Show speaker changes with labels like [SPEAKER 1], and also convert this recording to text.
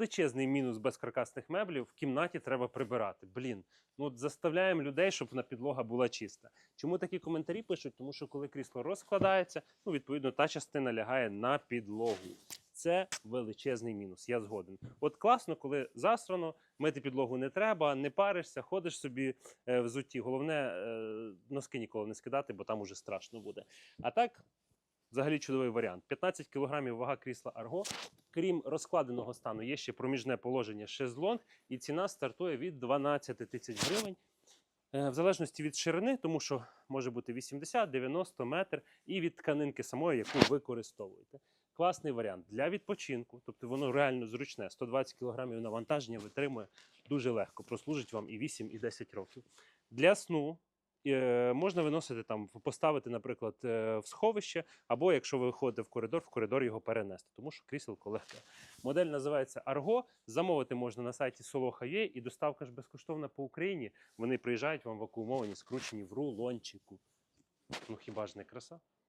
[SPEAKER 1] величезний мінус безкаркасних меблів. В кімнаті треба прибирати. Блін, ну от заставляємо людей, щоб на підлога була чиста. Чому такі коментарі пишуть? Тому що коли крісло розкладається, ну відповідно та частина лягає на підлогу. Це величезний мінус. Я згоден. От класно, коли засрано, мити підлогу не треба, не паришся, ходиш собі е, взуті. Головне, е, носки ніколи не скидати, бо там уже страшно буде. А так, взагалі чудовий варіант. 15 кг вага крісла Арго. Крім розкладеного стану, є ще проміжне положення шезлонг, і ціна стартує від 12 тисяч гривень. Е, В залежності від ширини, тому що може бути 80, 90 метр, і від тканинки самої, яку ви використовуєте. Класний варіант для відпочинку, тобто воно реально зручне. 120 кг навантаження витримує дуже легко. Прослужить вам і 8, і 10 років. Для сну можна виносити там, поставити, наприклад, е, в сховище, або якщо ви виходите в коридор, в коридор його перенести, тому що кріселко легке. Модель називається Argo. Замовити можна на сайті Солоха і доставка ж безкоштовна по Україні. Вони приїжджають вам вакуумовані, скручені в рулончику. Ну хіба ж не краса?